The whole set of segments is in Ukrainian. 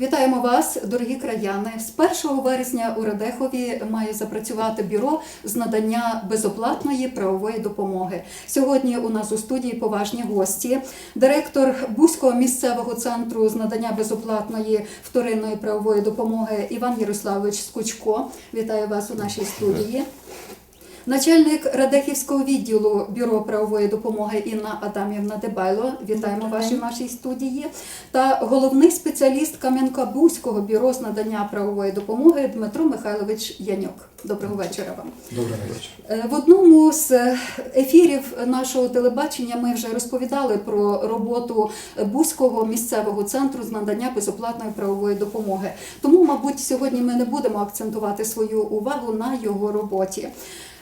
Вітаємо вас, дорогі краяни. З 1 вересня у Радехові має запрацювати бюро з надання безоплатної правової допомоги. Сьогодні у нас у студії поважні гості. Директор Бузького місцевого центру з надання безоплатної вторинної правової допомоги Іван Ярославович Скучко. Вітаю вас у нашій студії. Начальник Радехівського відділу Бюро правової допомоги Інна Адамівна Дебайло. Вітаємо у нашій студії. Та головний спеціаліст Кам'янка-Бузького бюро з надання правової допомоги Дмитро Михайлович Яньок. Доброго вечора вам. Добрий вечір. Е, В одному з е, ефірів нашого телебачення ми вже розповідали про роботу Бузького місцевого центру з надання безоплатної правової допомоги. Тому, мабуть, сьогодні ми не будемо акцентувати свою увагу на його роботі.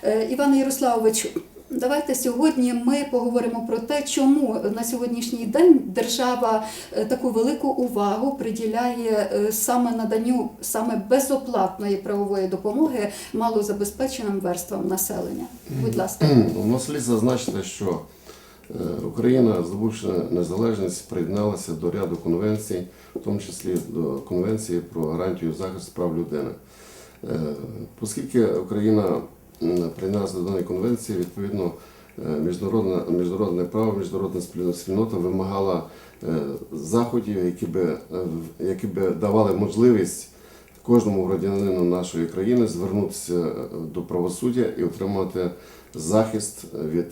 Е, Іване Ярославовичу, давайте сьогодні ми поговоримо про те, чому на сьогоднішній день держава е, таку велику увагу приділяє е, саме наданню саме безоплатної правової допомоги малозабезпеченим верствам населення. Будь ласка. Ну, слід зазначити, що Україна, здобувши незалежність, приєдналася до ряду конвенцій, в тому числі до Конвенції про гарантію захисту прав людини. Оскільки Україна м, приєдналася до даної конвенції, відповідно, е, міжнародне, міжнародне право, міжнародна спільно- спільнота вимагала е, заходів, які би, е, які би давали можливість кожному громадянину нашої країни звернутися до правосуддя і отримати захист від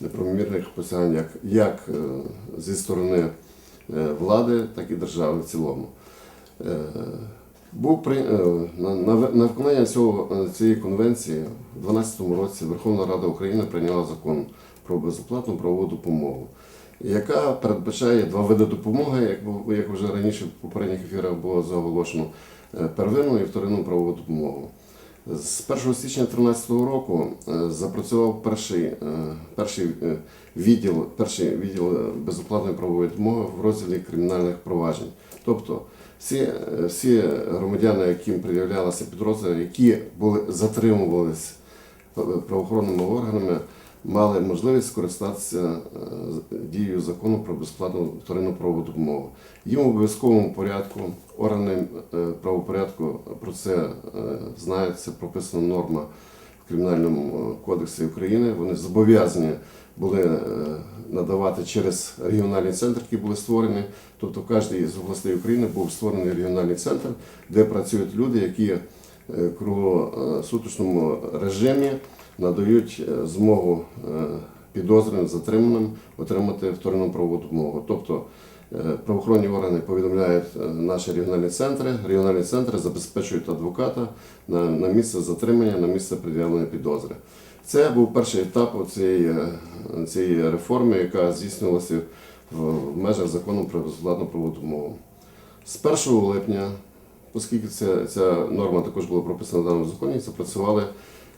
неправомірних посягань як, як зі сторони влади, так і держави в цілому. Був при е, на, на, на виконання цього, е, цієї конвенції у 2012 році Верховна Рада України прийняла закон про безоплатну правову допомогу, яка передбачає два види допомоги, як, як вже раніше в попередніх ефірах було заголошено, е, первинну і вторинну правову допомогу. З 1 січня 2013 року запрацював перший, перший відділ, перший відділ безоплатної правової допомоги в розділі кримінальних проваджень. Тобто всі, е, всі громадяни, яким пред'являлися підрозділи, які були затримувалися правоохоронними органами, мали можливість скористатися е, дією закону про безплатну вторинну правову допомогу. Їм в обов'язковому порядку органи е, правопорядку про це знають, це прописана норма в Кримінальному кодексі України. Вони зобов'язані були е, надавати через регіональний центр, який були створені. Тобто в кожній з областей України був створений регіональний центр, де працюють люди, які е, в круглосуточному режимі надають е, змогу е, підозрюваним, затриманим отримати вторинну правову допомогу. Тобто е, правоохоронні органи повідомляють е, наші регіональні центри, регіональні центри забезпечують адвоката на місце затримання, на місце пред'явлення підозри. Це був перший етап цієї, е, цієї реформи, яка здійснювалася в, межах закону про безоплатну правову допомогу. З 1 липня, оскільки ця, ця норма також була прописана в даному законі, запрацювали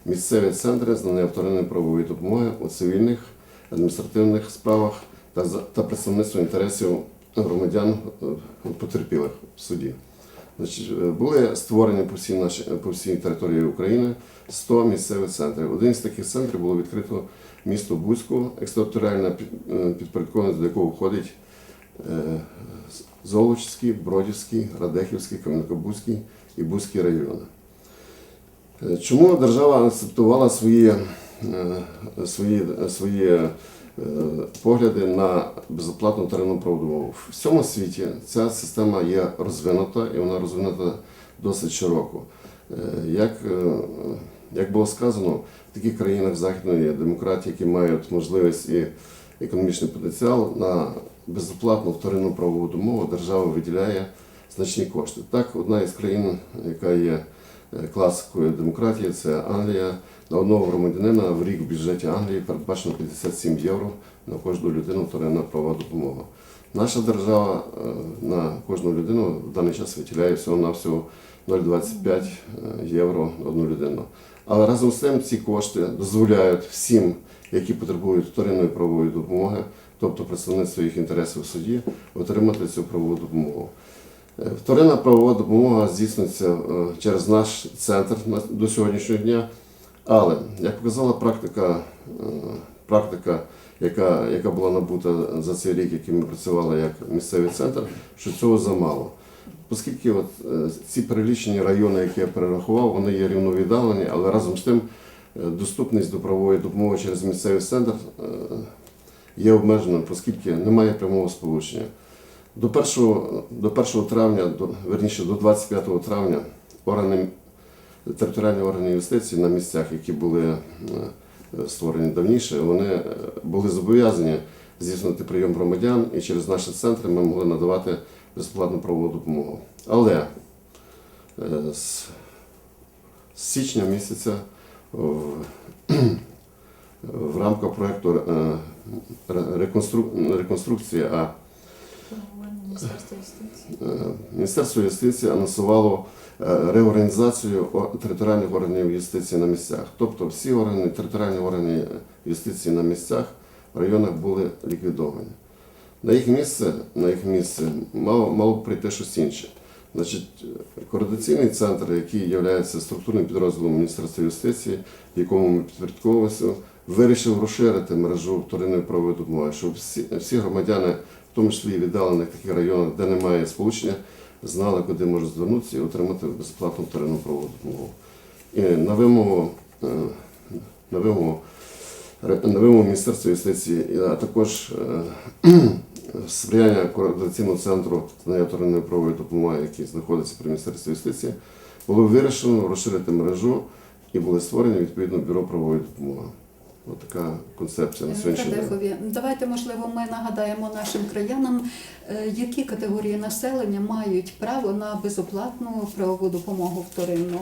місцеві центри з надання вторинної правової допомоги у цивільних, адміністративних справах та, та представництво інтересів громадян е, потерпілих в суді. Значить, е, були створені по всій, нашій, по всій території України 100 місцевих центрів. Один з таких центрів було відкрито місто Бузьку, екстериторіальне під- е, до якого входить е, Золочський, Бродівський, Радехівський, Кам'янкобузький і Бузький райони. Е, Чому держава акцептувала свої, свої, свої погляди на безоплатну тарифну правову? В всьому світі ця система є розвинута і вона розвинута досить широко. Е, Як, е, як було сказано, в таких країнах західної демократії, які мають можливість і економічний потенціал, на безоплатну вторинну правову допомогу держава виділяє значні кошти. Так, одна із країн, яка є е, класикою демократії, це Англія. На одного громадянина в рік в бюджеті Англії передбачено 57 євро на кожну людину вторинна правова допомога. Наша держава на кожну людину в даний час виділяє всього на всього 0,25 євро одну людину. Але разом з тим ці кошти дозволяють всім, які потребують вторинної правової допомоги, тобто представництво їх інтересів в суді, отримати цю правову допомогу. Е, Вторинна правова допомога здійснюється е, через наш центр до сьогоднішнього дня. Але, як показала практика, е, практика яка, яка була набута за цей рік, який ми працювали як місцевий центр, що цього замало. Оскільки от, е, ці перелічені райони, які я перерахував, вони є рівновіддалені, але разом з тим е, доступність до правової допомоги через місцевий центр е, є обмеженою, оскільки немає прямого сполучення. До 1, до 1 травня, до, верніше до 25 травня, органи, територіальні органи юстиції на місцях, які були створені давніше, вони були зобов'язані здійснити прийом громадян, і через наші центри ми могли надавати безплатну правову допомогу. Але е, з, січня місяця в, рамках проєкту е, реконстру- реконструкції, а Міністерство юстиції. Е, Міністерство юстиції анонсувало реорганізацію територіальних органів юстиції на місцях. Тобто всі органи, територіальні органи юстиції на місцях в районах були ліквідовані. На їх місце, на їх місце мало, мало б прийти щось інше. Значить, координаційний центр, який є структурним підрозділом Міністерства юстиції, якому ми підпорядковуємося, вирішив розширити мережу вторинної правової допомоги, щоб всі, всі громадяни, в тому числі і віддалених таких районах, де немає сполучення, знали, куди можуть звернутися і отримати безплатну вторинну правову допомогу. І на вимогу, е, на вимогу, на вимогу Міністерства юстиції, а також е, сприяння координаційного центру вторинної правової допомоги, який знаходиться при Міністерстві юстиції, було вирішено розширити мережу і були створені відповідно бюро правової допомоги. Ось така концепція на сьогоднішній день. Давайте, можливо, ми нагадаємо нашим краянам, е, які категорії населення мають право на безоплатну правову допомогу вторинну,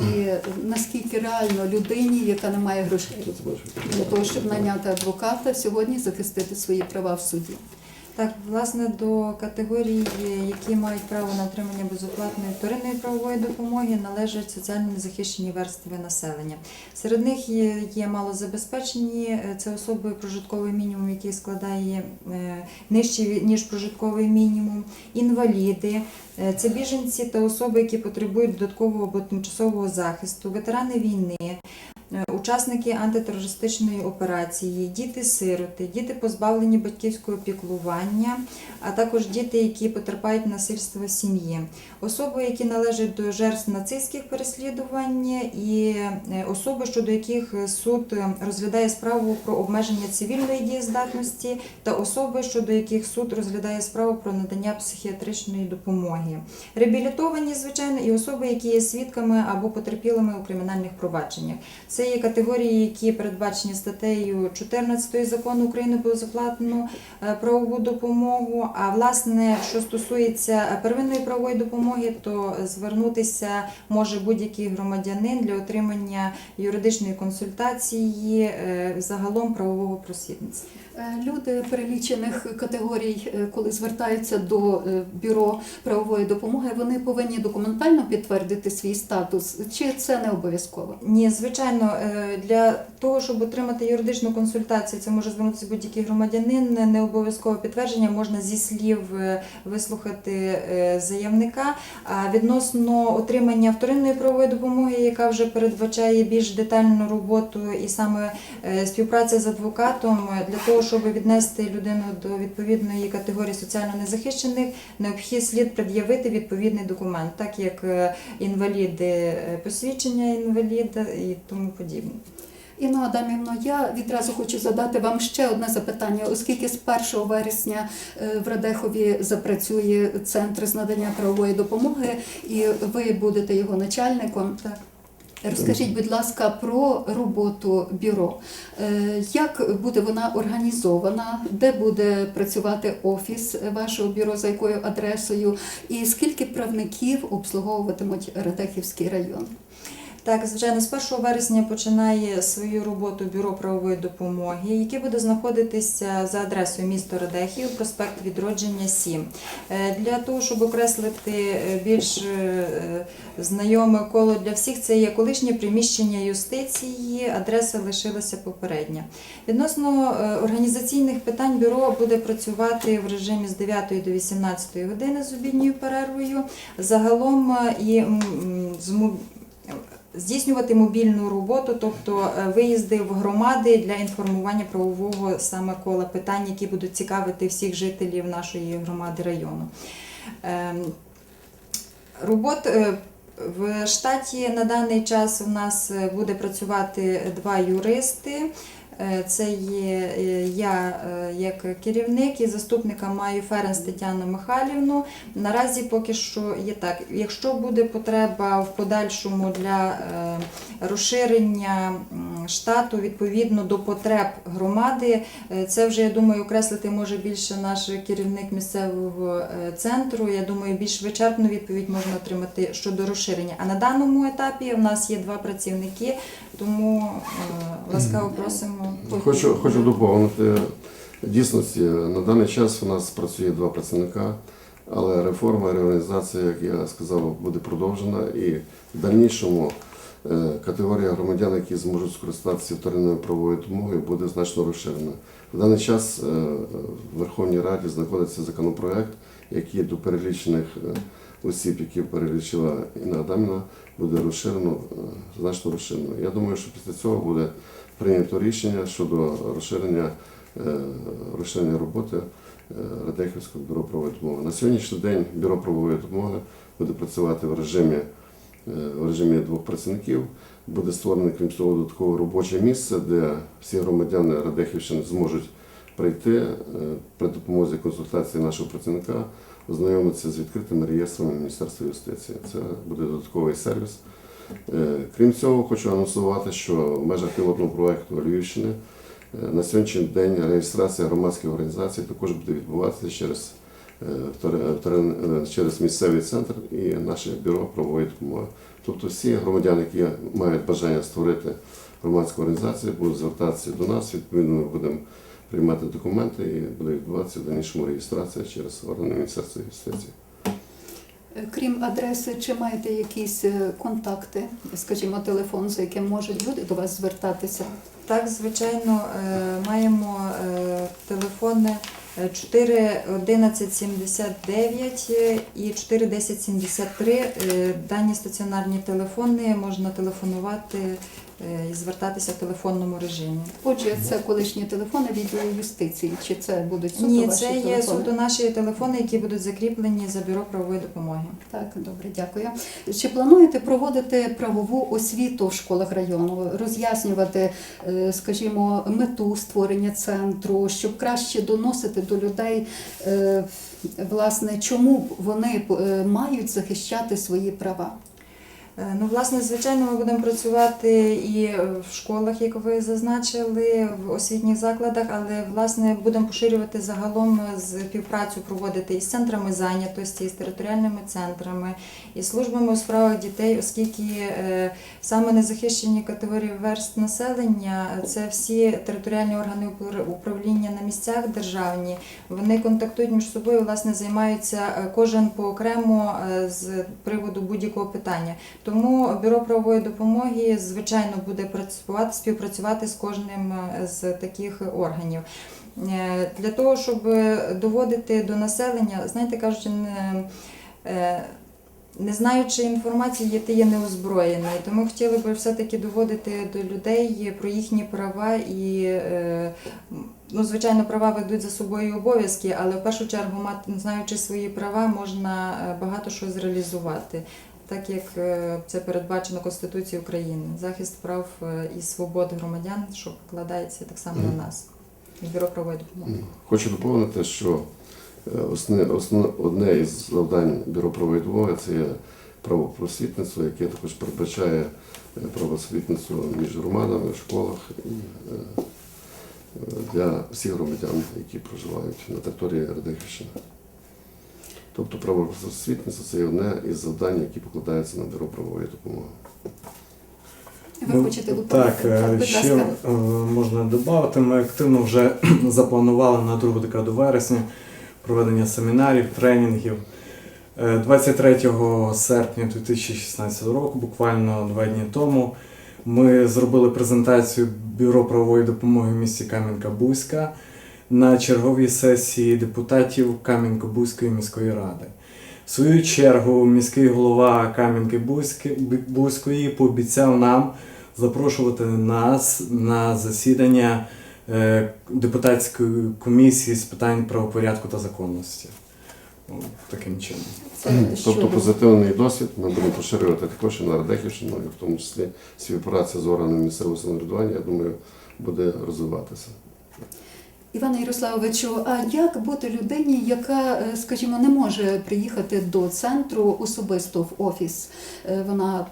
і е, наскільки реально людині, яка не має грошей для того, щоб наняти адвоката, сьогодні захистити свої права в суді. Так, власне, до категорії, які мають право на отримання безоплатної вторинної правової допомоги, належать соціально незахищені верстви населення. Серед них є, є малозабезпечені, е, це особи, прожитковий мінімум, який складає е, нижче ніж прожитковий мінімум, інваліди, е, це біженці та особи, які потребують додаткового або тимчасового захисту, ветерани війни. Е, Учасники антитерористичної операції, діти-сироти, діти позбавлені батьківського піклування, а також діти, які потерпають насильство сім'ї, особи, які належать до жертв нацистських переслідувань, і е, особи, щодо яких суд е, розглядає справу про обмеження цивільної дієздатності, та особи, щодо яких суд розглядає справу про надання психіатричної допомоги. Реабілітовані, звичайно, і особи, які є свідками або потерпілими у кримінальних провадженнях. Це є категорії, які передбачені статтею 14 закону України про безоплатну е, правову допомогу. А власне, що стосується е, первинної правової допомоги, то звернутися може будь-який громадянин для отримання юридичної консультації е, загалом правового просвітництва. Люди перелічених категорій, коли звертаються до бюро правової допомоги, вони повинні документально підтвердити свій статус, чи це не обов'язково? Ні, звичайно, е, для того, щоб отримати юридичну консультацію, це може звернутися будь-який громадянин. Не обов'язкове підтвердження можна зі слів е, вислухати е, заявника. А відносно отримання вторинної правової допомоги, яка вже передбачає більш детальну роботу і саме співпраця з адвокатом для того, щоб віднести людину до відповідної категорії соціально незахищених, необхідно слід пред'явити відповідний документ, так як інваліди, посвідчення інваліда і тому подібне. Інна Адамівно, я відразу хочу задати вам ще одне запитання, оскільки з 1 вересня е, в Радехові запрацює центр з надання правової допомоги, і ви будете його начальником. Так. Розкажіть, будь ласка, про роботу бюро. Е, Як буде вона організована? Де буде працювати офіс вашого бюро, за якою адресою? І скільки правників обслуговуватимуть Радехівський район? Так, звичайно, з 1 вересня починає свою роботу бюро правової допомоги, яке буде знаходитися за адресою місто Радехів, проспект Відродження 7. Е, Для того, щоб окреслити е, більш е, знайоме коло для всіх, це є колишнє приміщення юстиції, адреса лишилася попередня. Відносно організаційних питань бюро буде працювати в режимі з 9 до 18 години з обідньою перервою. Загалом і з здійснювати мобільну роботу, тобто е, виїзди в громади для інформування правового саме кола питань, які будуть цікавити всіх жителів нашої громади району. Ем, Робот е, в штаті на даний час у нас е, буде працювати два юристи. Е, Це є е, я е, як керівник і заступника маю Ференс Тетяну Михайлівну. Наразі поки що є так. Якщо буде потреба в подальшому для розширення штату відповідно до потреб громади, це вже я думаю окреслити може більше наш керівник місцевого центру. Я думаю, більш вичерпну відповідь можна отримати щодо розширення. А на даному етапі у нас є два працівники, тому е, ласкаво просимо. Хочу, хочу доповнити. Дійсності на даний час у нас працює два працівника, але реформа, реорганізація, як я сказав, буде продовжена і в дальнішому е, категорія громадян, які зможуть скористатися вторинною правовою допомогою, буде значно розширена. В даний час е, в Верховній Раді знаходиться законопроект, який до перелічених осіб, які перелічила Інна Адамівна, буде розширено, е, значно розширено. Я думаю, що після цього буде прийнято рішення щодо розширення, е, розширення роботи е, Радехівського бюро правової допомоги. На сьогоднішній день бюро правової допомоги буде працювати в режимі, в режимі двох працівників. Буде створене, крім цього, додаткове робоче місце, де всі громадяни Радехівщини зможуть прийти е, при допомозі консультації нашого працівника, ознайомитися з відкритими реєстрами Міністерства юстиції. Це буде додатковий сервіс. Е, Крім цього, хочу анонсувати, що в межах пілотного проекту Львівщини е, на сьогоднішній день реєстрація громадських організацій також буде відбуватися через, через місцевий центр і наше бюро правової допомоги. Тобто всі громадяни, які мають бажання створити громадську організацію, будуть звертатися до нас. Відповідно, ми будемо приймати документи і буде відбуватися в дальнішому реєстрація через органи Міністерства юстиції. Е, Крім адреси, чи маєте якісь е, контакти, скажімо, телефон, за яким можуть люди до вас звертатися? Так, звичайно, е, маємо телефони е, 41179 е, і 41073. Е, Дані стаціонарні телефони можна телефонувати і звертатися в телефонному режимі. Отже, це колишні телефони відділу юстиції. Чи це будуть суто Ні, ваші це є телефони? суто наші телефони, які будуть закріплені за бюро правової допомоги. Так, добре, дякую. Чи плануєте проводити правову освіту в школах району, роз'яснювати, е, скажімо, мету створення центру, щоб краще доносити до людей, е, власне, чому вони е, мають захищати свої права? Е, Ну, власне, звичайно, ми будемо працювати і в школах, як ви зазначили, в освітніх закладах, але власне будемо поширювати загалом співпрацю проводити із центрами зайнятості, з територіальними центрами, і службами у справах дітей, оскільки е, саме незахищені категорії верст населення це всі територіальні органи управління на місцях державні. Вони контактують між собою, власне, займаються е, кожен поокремо е, з приводу будь-якого питання. Тому бюро правової допомоги звичайно буде працювати співпрацювати з кожним е, з таких органів. Е, Для того, щоб доводити до населення, знаєте, кажучи, не, е, не знаючи інформації, ти є неозброєний. Тому хотіли би все-таки доводити до людей про їхні права і, ну, звичайно, права ведуть за собою обов'язки, але в першу чергу, знаючи свої права, можна багато що зреалізувати. Так як е, це передбачено Конституцією України, захист прав е, і свобод громадян, що покладається так само на нас, бюро правової допомоги. Хочу доповнити, що е, основне, основне, одне із завдань Бюро правової допомоги це є правопросвітництво, яке також передбачає правопросвітництво між громадами, в школах і для всіх громадян, які проживають на території Радехівщини. Тобто правопросвітництво це одне із завдань, які покладаються на бюро правової допомоги. Ви Ну, хочете доповнити? Так, е, ще ласка. е, можна додати. Ми активно вже запланували на другу декаду вересня проведення семінарів, тренінгів. Е, 23 серпня 2016 року, буквально два дні тому, ми зробили презентацію Бюро правової допомоги в місті Кам'янка-Бузька на черговій сесії депутатів Кам'янко-Бузької міської ради. В свою чергу міський голова Кам'янки-Бузької пообіцяв нам запрошувати нас на засідання е, депутатської комісії з питань правопорядку та законності. ну, таким чином. Це Тобто щодо- позитивний досвід ми будемо поширювати також і на Радехівщину, і в тому числі співпраця з органами місцевого самоврядування, я думаю, буде розвиватися. Іване Ярославовичу, а як бути людині, яка, е, скажімо, не може приїхати до центру особисто в офіс? Е, Вона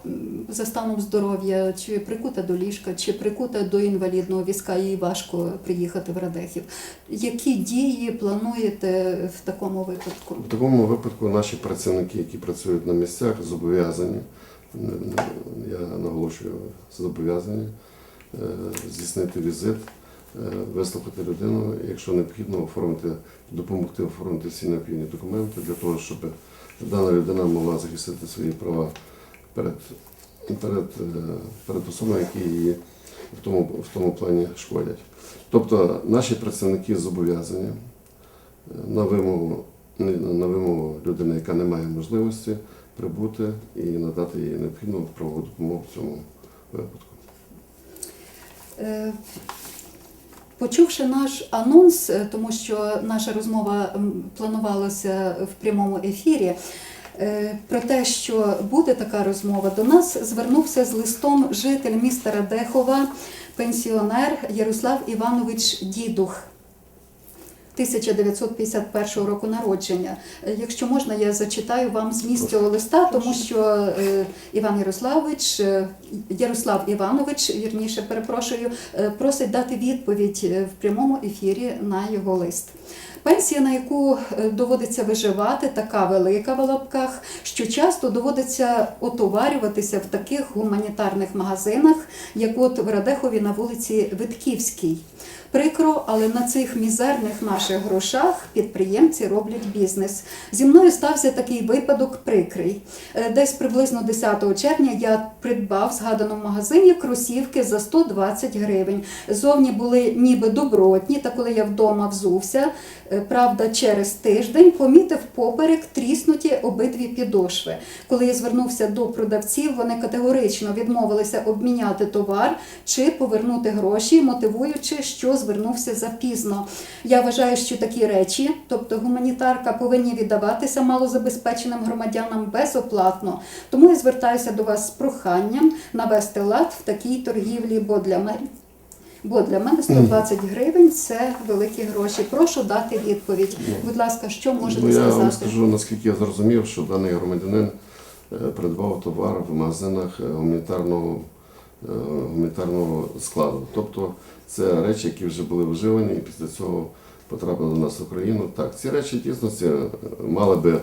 за станом здоров'я чи прикута до ліжка, чи прикута до інвалідного візка, їй важко приїхати в Радехів. Які дії плануєте в такому випадку? В такому випадку наші працівники, які працюють на місцях, зобов'язані, я наголошую, зобов'язані е, здійснити візит, вислухати людину, якщо необхідно, оформити, допомогти оформити всі необхідні документи для того, щоб дана людина могла захистити свої права перед, перед, е, перед особами, які її в тому, в тому плані шкодять. Тобто наші працівники зобов'язані е, на вимогу на вимогу людини, яка не має можливості прибути і надати їй необхідну правову допомогу в цьому випадку. Почувши наш анонс, е, тому що наша розмова планувалася в прямому ефірі. е, Про те, що буде така розмова, до нас звернувся з листом житель міста Радехова, пенсіонер Ярослав Іванович Дідух. 1951 року народження. Е, Якщо можна, я зачитаю вам зміст цього листа, тому що е, Іван Ярославович, е, Ярослав Іванович, вірніше перепрошую, просить дати відповідь в прямому ефірі на його лист. Пенсія, на яку доводиться виживати, така велика в лапках, що часто доводиться отоварюватися в таких гуманітарних магазинах, як от в Радехові на вулиці Витківській. Прикро, але на цих мізерних наших грошах підприємці роблять бізнес. Зі мною стався такий випадок прикрий. Е, Десь приблизно 10 червня я придбав в згаданому магазині кросівки за 120 гривень. Зовні були ніби добротні, та коли я вдома взувся, е, правда, через тиждень помітив поперек тріснуті обидві підошви. Коли я звернувся до продавців, вони категорично відмовилися обміняти товар чи повернути гроші, мотивуючи, що звернувся запізно. Я вважаю, що такі речі, тобто гуманітарка, повинні віддаватися малозабезпеченим громадянам безоплатно. Тому я звертаюся до вас з проханням навести лад в такій торгівлі, бо для мене. Бо для мене 120 гривень це великі гроші. Прошу дати відповідь. Будь ласка, що можете Ну, я сказати? вам скажу, наскільки я зрозумів, що даний громадянин е, придбав товар в магазинах е, гуманітарного, гуманітарного складу. Тобто це речі, які вже були вживані і після цього потрапили до нас в Україну. Так, ці речі дійсно е, мали би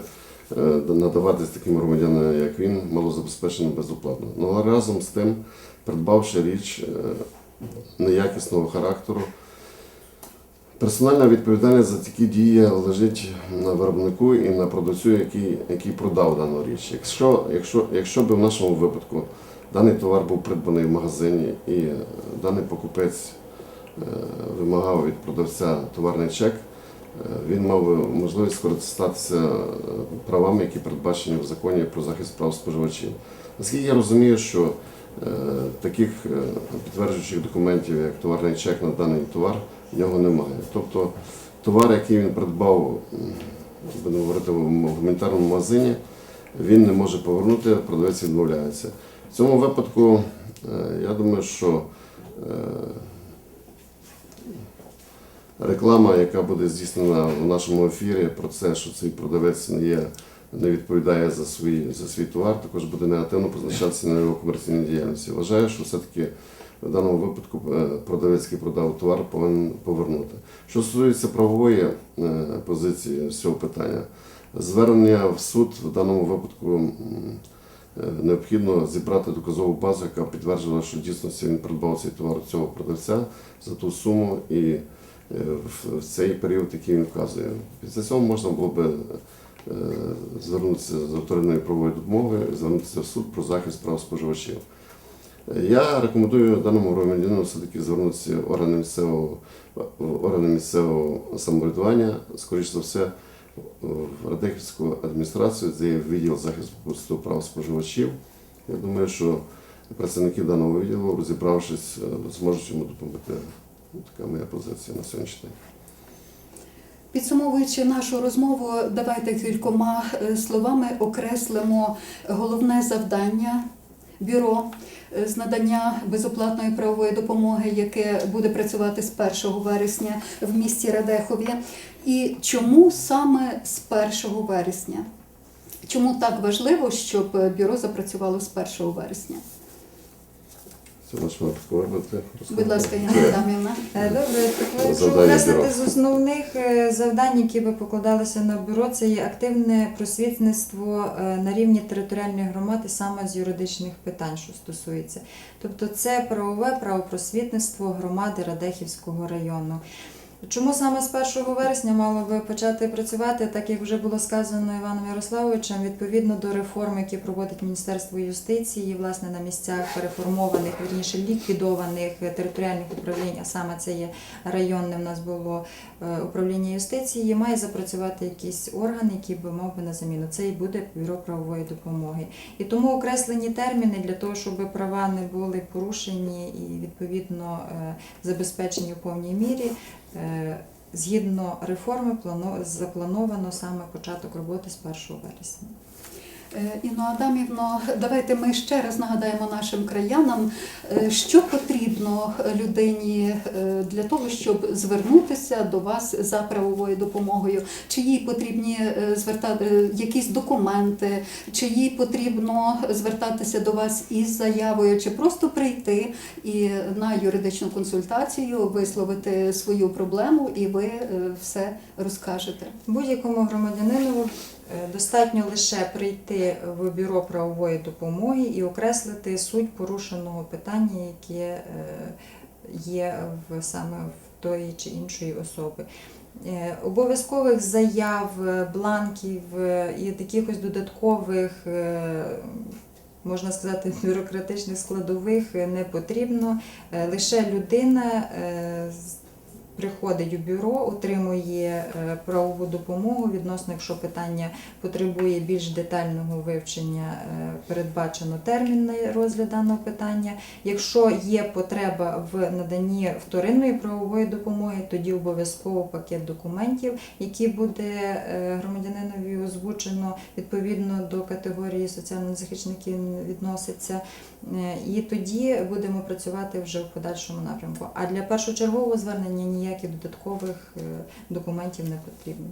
е, надаватись таким громадянам, як він, малозабезпеченим безоплатно. Ну, але разом з тим, придбавши річ е, неякісного характеру, Персональна відповідальність за такі дії лежить на виробнику і на продавцю, який, який продав дану річ. Якщо, якщо, якщо б в нашому випадку даний товар був придбаний в магазині і е, даний покупець е, вимагав від продавця товарний чек, е, він мав можливість скористатися правами, які передбачені в законі про захист прав споживачів. Наскільки я розумію, що таких підтверджуючих документів, як товарний чек на даний товар, в нього немає. Тобто товар, який він придбав, будемо говорити, в гуманітарному магазині, він не може повернути, продавець відмовляється. В цьому випадку, е, я думаю, що е, реклама, яка буде здійснена в нашому ефірі про це, що цей продавець не є, не відповідає за свій, за свій товар, також буде негативно позначатися на його комерційній діяльності. Вважаю, що все-таки в даному випадку е, продавець, який продав товар, повинен повернути. Що стосується правової позиції з цього питання, звернення в суд в даному випадку необхідно зібрати доказову базу, яка підтверджувала, що в дійсності він придбав цей товар цього продавця за ту суму і е, в цей період, який він вказує. Після цього можна було би е, звернутися з авторитетної правової допомоги, звернутися в суд про захист прав споживачів. Я рекомендую даному громадянину все-таки звернутися в органи місцевого, органи місцевого самоврядування, скоріш за все, в Радехівську адміністрацію, де є відділ захисту прав споживачів. Я думаю, що працівники даного відділу, розібравшись, е, зможуть йому допомогти. Така моя позиція на сьогоднішній день. Підсумовуючи нашу розмову, давайте кількома е, словами окреслимо головне завдання бюро з надання безоплатної правової допомоги, яке буде працювати з 1 вересня в місті Радехові. І чому саме з 1 вересня? Чому так важливо, щоб е, бюро запрацювало з 1 вересня? Це наш повернути. Будь ласка, Яна Адамівна. Е, Добре, так якщо окреслити з основних е, завдань, які би покладалися на бюро, це є активне просвітництво е, на рівні територіальної громади саме з юридичних питань, що стосується. Тобто це правове правопросвітництво громади Радехівського району. Чому саме з 1 вересня мало би почати працювати, так як вже було сказано Іваном Ярославовичем, відповідно до реформ, які проводить Міністерство юстиції, власне на місцях переформованих, вірніше ліквідованих територіальних управлінь, а саме це є районне в нас було е, управління юстиції, має запрацювати якийсь орган, який би мав би на заміну. Це і буде бюро правової допомоги. І тому окреслені терміни для того, щоб права не були порушені і відповідно е, забезпечені у повній мірі. Е, Згідно реформи плано- заплановано саме початок роботи з 1 вересня. Е, Інно Адамівно, давайте ми ще раз нагадаємо нашим краянам, е, що потрібно людині е, для того, щоб звернутися до вас за правовою допомогою. Чи їй потрібні звертати якісь документи, чи їй потрібно звертатися до вас із заявою, чи просто прийти і на юридичну консультацію висловити свою проблему, і ви все розкажете. Будь-якому громадянину достатньо лише прийти в бюро правової допомоги і окреслити суть порушеного питання, яке е, є в саме в тої чи іншої особи. Е, Обов'язкових заяв, е, бланків е, і якихось додаткових, е, можна сказати, бюрократичних складових е, не потрібно. Е, Лише людина е, приходить у бюро, отримує е, правову допомогу відносно, якщо питання потребує більш детального вивчення, е, передбачено термін на розгляд даного питання. Якщо є потреба в наданні вторинної правової допомоги, тоді обов'язково пакет документів, які буде е, громадянинові озвучено відповідно до категорії соціально захищених, відноситься. Е, І тоді будемо працювати вже в подальшому напрямку. А для першочергового звернення ніяких додаткових е, документів не потрібно.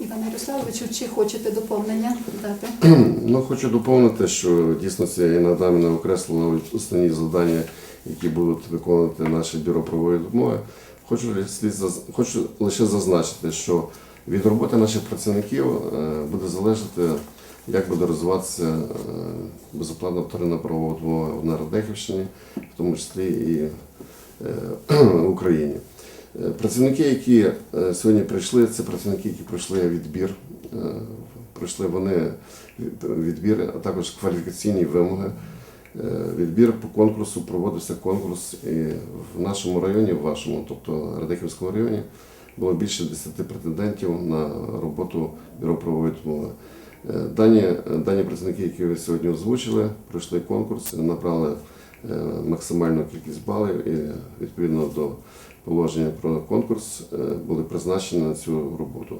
Іван Ярославовичу, чи хочете доповнення дати? Ну, хочу доповнити, що дійсно це Інна Адамівна окреслила основні завдання, які будуть виконувати наше бюро правової допомоги. Хочу, хочу лише зазначити, що від роботи наших працівників е, буде залежати, як буде розвиватися е, безоплатна вторинна правова допомога на Радехівщині, в тому числі і е, в Україні. Е, Працівники, які сьогодні прийшли, це працівники, які пройшли відбір. Пройшли вони відбір, а також кваліфікаційні вимоги. Відбір по конкурсу проводився конкурс і в нашому районі, в вашому, тобто Радехівському районі, було більше 10 претендентів на роботу бюро правової допомоги. Е, Дані, дані працівники, які ви сьогодні озвучили, пройшли конкурс, набрали е, максимальну кількість балів і відповідно до положення про конкурс е, були призначені на цю роботу.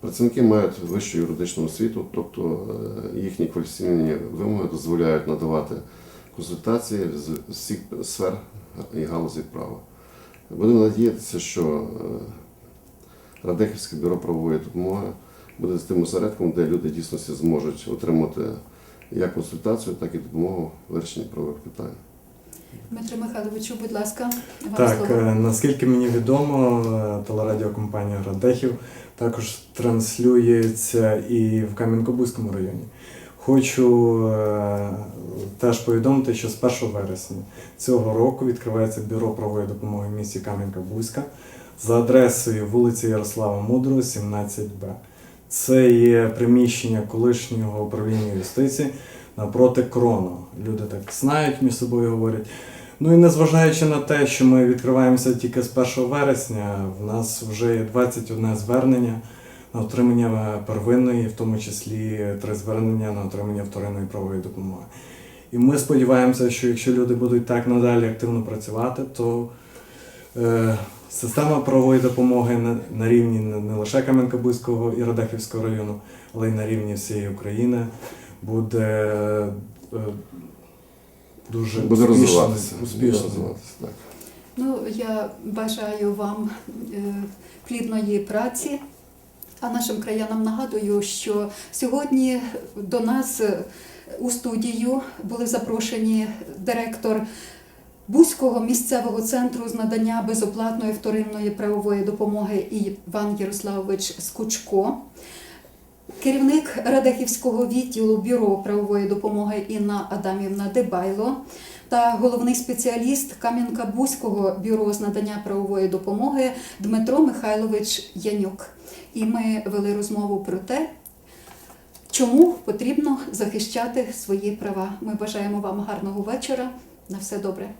Працівники мають вищу юридичну освіту, тобто е, їхні кваліфікаційні вимоги дозволяють надавати консультації з всіх сфер і галузей права. Будемо надіятися, що е, Радехівське бюро правової допомоги буде з тим осередком, де люди дійсно зможуть отримати як консультацію, так і допомогу в вирішенні правових питань. Дмитро Михайловичу, будь ласка, вам Так, слово. е, наскільки мені відомо, е, телерадіокомпанія Радехів також транслюється і в Кам'янко-Бузькому районі. Хочу е, теж повідомити, що з 1 вересня цього року відкривається бюро правової допомоги в місті Кам'янка-Бузька за адресою вулиці Ярослава Мудрого, 17Б. Це є приміщення колишнього управління юстиції напроти крону. Люди так знають, між собою говорять. Ну і незважаючи на те, що ми відкриваємося тільки з 1 вересня, в нас вже є 21 звернення на отримання первинної, в тому числі три звернення на отримання вторинної правової допомоги. І ми сподіваємося, що якщо люди будуть так надалі активно працювати, то е, Система правової допомоги на, рівні не, лише Кам'янка-Бузького і Радехівського району, але й на рівні всієї України буде е, дуже Буде успішною- розвиватися. Буде розвиватися, так. Ну, я бажаю вам е, плідної праці. А нашим краянам нагадую, що сьогодні до нас е, у студію були запрошені директор Бузького місцевого центру з надання безоплатної вторинної правової допомоги Іван Ярославович Скучко, керівник Радехівського відділу Бюро правової допомоги Інна Адамівна Дебайло та головний спеціаліст Кам'янка-Бузького бюро з надання правової допомоги Дмитро Михайлович Янюк. І ми вели розмову про те, чому потрібно захищати свої права. Ми бажаємо вам гарного вечора. На все добре.